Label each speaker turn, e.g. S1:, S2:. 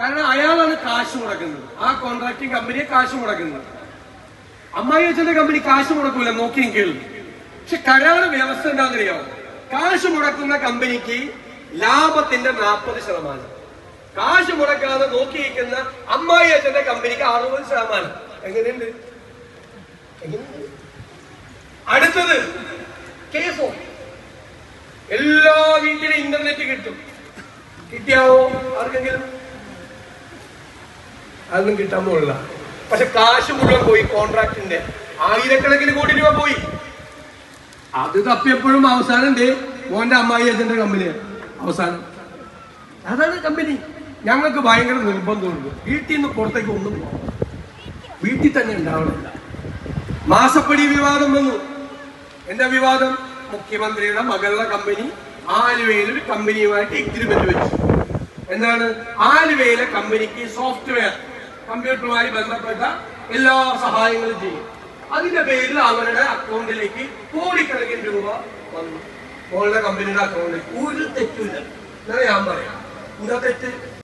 S1: കാരണം അയാളാണ് കാശ് മുടക്കുന്നത്. ആ കോൺട്രാക്ടിങ് കമ്പനിയെ കാശ് മുടക്കുന്നത്. അമ്മായി അച്ഛന്റെ കമ്പനി കാശ് മുടക്കൂല നോക്കിയെങ്കിൽ പക്ഷെ കരാറ് വ്യവസ്ഥ എന്താണെന്നറിയോ കാശ് മുടക്കുന്ന കമ്പനിക്ക് ലാഭത്തിന്റെ നാൽപ്പത് ശതമാനം. കാശ് മുടക്കാതെ നോക്കിയിരിക്കുന്ന അമ്മായി അച്ഛന്റെ കമ്പനിക്ക് അറുപത് ശതമാനം. എങ്ങനെയുണ്ട്? അടുത്തത് കേസോ എല്ലാ വീട്ടിലും ഇന്റർനെറ്റ് കിട്ടും. കിട്ടിയാവോ? ആർക്കെങ്കിലും? അതൊന്നും കിട്ടാൻ പോലുള്ള പക്ഷെ കാശ് മുഴുവൻ പോയി കോൺട്രാക്ടിന്റെ ആയിരക്കണക്കിന് കോടി രൂപ പോയി. അത് തപ്പിയപ്പോഴും അവസാനം ഉണ്ട് മോന്റെ അമ്മായി അച്ഛന്റെ കമ്പനിയാണ് അവസാനം. അതാണ് കമ്പനി ഞങ്ങൾക്ക് ഭയങ്കര നിർബന്ധമുണ്ട്. വീട്ടിൽ നിന്ന് പുറത്തേക്ക് ഒന്നും പോകാം വീട്ടിൽ തന്നെ ഉണ്ടാവണില്ല. മാസപ്പടി വിവാദം വന്നു. എന്താ വിവാദം? മുഖ്യമന്ത്രിയുടെ മകളുടെ കമ്പനി ആലുവയിൽ ഒരു കമ്പനിയുമായിട്ട് എഗ്രിമെന്റ് വെച്ചു. എന്താണ്? ആലുവയിലെ കമ്പനിക്ക് സോഫ്റ്റ്വെയർ കമ്പ്യൂട്ടറുമായി ബന്ധപ്പെട്ട എല്ലാ സഹായങ്ങളും ചെയ്യും. അതിന്റെ പേരിൽ അവരുടെ അക്കൗണ്ടിലേക്ക് കോടിക്കണക്കിന് രൂപ വന്നു. മോളുടെ കമ്പനിയുടെ അക്കൗണ്ടിലേക്ക് ഒരു തെറ്റുമില്ല. എന്നാ ഞാൻ പറയാം. എന്താ തെറ്റ്